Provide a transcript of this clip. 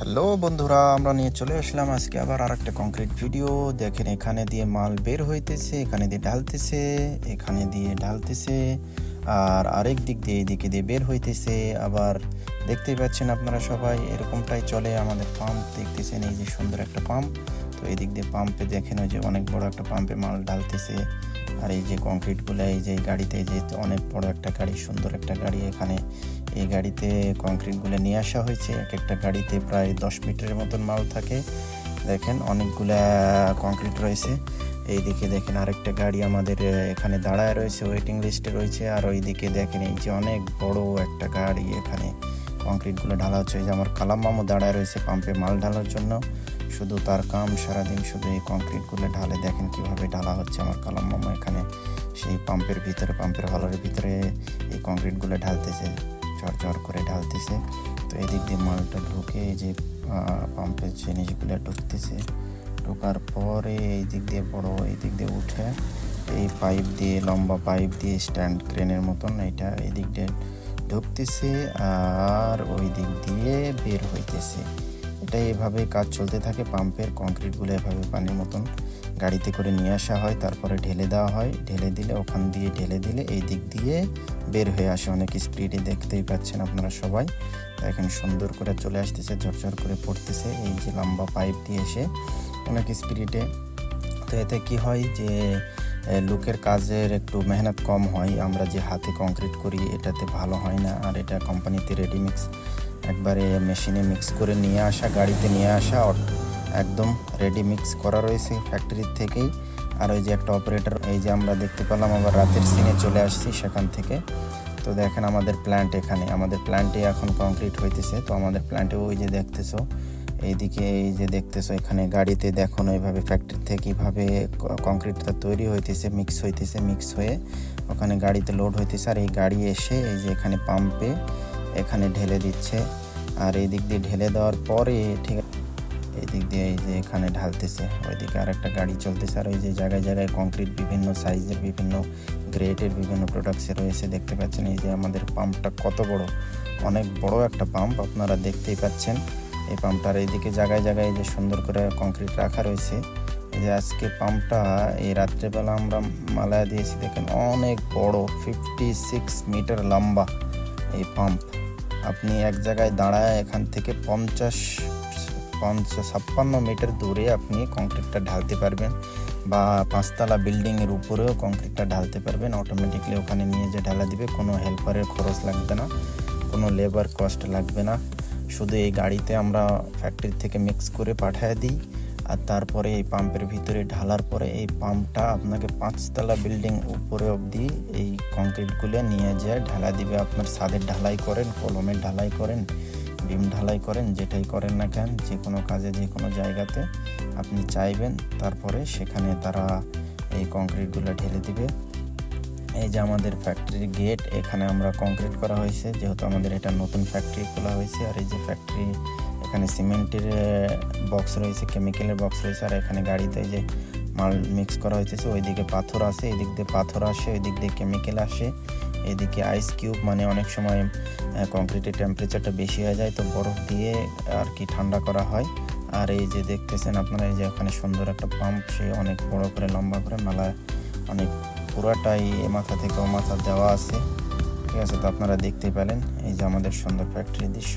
Hello বন্ধুরা, আমরা নিয়ে চলে আসলাম আজকে আবার আর একটা কংক্রিট ভিডিও দেখেন এখানে দিয়ে মাল বের হইতেছে, এখানে দিয়ে ঢালতেছে, এখানে দিয়ে ঢালতেছে, আর আরেক দিক দিয়ে এইদিকে দিয়ে বের হইতেছে। আবার দেখতেই পাচ্ছেন আপনারা সবাই, এরকমটাই চলে আমাদের পাম্প দেখতেছেন এই যে সুন্দর একটা পাম্প তো এই দিক দিয়ে পাম্পে দেখেন ওই যে অনেক বড় একটা পাম্পে মাল ঢালতেছে। আর এই যে কংক্রিটগুলো এই যে গাড়িতে যে অনেক বড় একটা গাড়ি, সুন্দর একটা গাড়ি এখানে এই গাড়িতে কংক্রিটগুলো নিয়ে আসা হয়েছে। এক একটা গাড়িতে প্রায় দশ মিটারের মতন মাল থাকে। দেখেন, অনেকগুলা কংক্রিট রয়েছে। এইদিকে দেখেন, আরেকটা গাড়ি আমাদের এখানে দাঁড়ায় রয়েছে ওয়েটিং লিস্টে রয়েছে। আর ওইদিকে দেখেন, এই যে অনেক বড় একটা গাড়ি এখানে কংক্রিটগুলো ঢালা হচ্ছে। যে আমার কালাম মামু দাঁড়ায় রয়েছে পাম্পে মাল ঢালার জন্য। শুধু তার কাম, সারাদিন শুধু এই কংক্রিটগুলো ঢালে দেখেন কীভাবে ঢালা হচ্ছে আমার কালাম মামা এখানে। সেই পাম্পের ভিতরে পাম্পের হলারের ভিতরে এই কংক্রিটগুলো ঢালতেছে। চড়চড় করে ঢালতেছে। তো এদিক দিয়ে মালটা ঢুকে এই যে পাম্পের জিনিসগুলো ঢুকতেছে, ঢোকার পরে এই দিক দিয়ে বড় এই দিক দিয়ে উঠে এই পাইপ দিয়ে, লম্বা পাইপ দিয়ে স্ট্যান্ড ক্রেনের মতন এটা এই দিক দিয়ে ঢুকতেছে আর ওই দিক দিয়ে বের হইতেছে। এটা এভাবে কাজ চলতে থাকে, পাম্পের কংক্রিটগুলো এভাবে পানির মতন গাড়িতে করে নিয়ে আসা হয়, তারপরে ঢেলে দেওয়া হয়, ঢেলে দিলে, ওখান দিয়ে ঢেলে দিলে, এই দিক দিয়ে বের হয়ে আসে। অনেক স্পিডে দেখতেই পাচ্ছেন আপনারা সবাই। দেখেন সুন্দর করে চলে আসতেছে, ঝরঝর করে পড়তেছে, এই যে লম্বা পাইপ দিয়ে এসে অনেক স্পিডে তো এতে কি হয় যে লোকের কাজের একটু মেহনত কম হয়, আমরা যে হাতে কংক্রিট করি, এটাতে ভালো হয় না, আর এটা কোম্পানিতে রেডিমিক্স একবারে মেশিনে মিক্স করে নিয়ে আসা, গাড়িতে নিয়ে আসা একদম রেডি মিক্স করা রয়েছে ফ্যাক্টরির থেকেই। আর ওই যে একটা অপারেটর এই যে আমরা দেখতে পেলাম, আবার রাতের সিনে চলে আসছি সেখান থেকে। তো দেখেন আমাদের প্ল্যান্ট এখানে, আমাদের প্ল্যান্টে এখন কংক্রিট হইতেছে। তো আমাদের প্ল্যান্টে ওই যে দেখতেছো, এইদিকে এই যে দেখতেছো, এখানে গাড়িতে দেখুন ওইভাবে ফ্যাক্টরি থেকে কীভাবে কংক্রিটটা তৈরি হইতেছে মিক্স হইতেছে মিক্স হয়ে ওখানে গাড়িতে লোড হইতেছে। আর এই গাড়ি এসে এই যে এখানে পাম্পে এখানে ঢেলে দিচ্ছে। আর এই দিক দিয়ে ঢেলে দেওয়ার পরে ঠিক এই দিক দিয়ে এই যে এখানে ঢালতেছে, ওইদিকে আর একটা গাড়ি চলতেছে। আর ওই যে জায়গায় জায়গায় কংক্রিট বিভিন্ন সাইজের বিভিন্ন গ্রেডের বিভিন্ন প্রোডাক্টসে রয়েছে। দেখতে পাচ্ছেন এই যে আমাদের পাম্পটা কত বড়। অনেক বড় একটা পাম্প আপনারা দেখতেই পাচ্ছেন। এই পাম্পটার এইদিকে জায়গায় জায়গায় যে সুন্দর করে কংক্রিট রাখা রয়েছে। এই যে আজকে পাম্পটা এই রাত্রেবেলা আমরা মালায়া দিয়েছি। দেখেন অনেক বড় ফিফটি সিক্স মিটার লম্বা এই পাম্প আপনি এক জায়গায় দাঁড়ায় এখান থেকে পঞ্চাশ পঞ্চাশ, ছাপ্পান্ন মিটার দূরে আপনি কংক্রিটটা ঢালতে পারবেন বা পাঁচতলা বিল্ডিংয়ের উপরেও কংক্রিটটা ঢালতে পারবেন। অটোমেটিকলি ওখানে নিয়ে যে ঢালা দিবে। কোনো হেল্পারের খরচ লাগবে না, কোনো লেবার কস্ট লাগবে না। শুধু এই গাড়িতে আমরা ফ্যাক্টরি থেকে মিক্স করে পাঠিয়ে দিই। আর তারপরে এই পাম্পের ভিতরে ঢালার পরে এই পাম্পটা আপনাকে পাঁচতলা বিল্ডিং উপরে অবধি এই কংক্রিটগুলো নিয়ে যায় ঢালা দিবে আপনার ছাদের ঢালাই করেন কলমের ঢালাই করেন বিম ঢালাই করেন, যেটাই করেন না কেন, যে কোনো কাজে, যে কোনো জায়গাতে আপনি চাইবেন, তারপরে সেখানে তারা এই কংক্রিটগুলো ঢেলে দিবে। এই যে আমাদের ফ্যাক্টরির গেট এখানে আমরা কংক্রিট করা হয়েছে, যেহেতু আমাদের এটা নতুন ফ্যাক্টরি খোলা হয়েছে, আর এই যে ফ্যাক্টরি এখানে সিমেন্টের বক্স রয়েছে কেমিক্যালের বক্স রয়েছে, আর এখানে গাড়িতে যে মাল মিক্স করা হয়েছে ওইদিকে পাথর আসে এদিক দিয়ে পাথর আসে, ওইদিক দিয়ে কেমিক্যাল আসে, এদিকে আইস কিউব মানে অনেক সময় কংক্রিটের টেম্পারেচারটা বেশি হয়ে যায়, তো বরফ দিয়ে আর কি ঠান্ডা করা হয়। আর এই যে দেখতেছেন আপনারা, এই যে এখানে সুন্দর একটা পাম্প সে অনেক বড় করে, লম্বা করে, মেলা অনেক পুরাটাই মাথা থেকে ও মাথা দেওয়া আছে। ঠিক আছে, তো আপনারা দেখতেই পেলেন, এই যে আমাদের সুন্দর ফ্যাক্টরির দৃশ্য।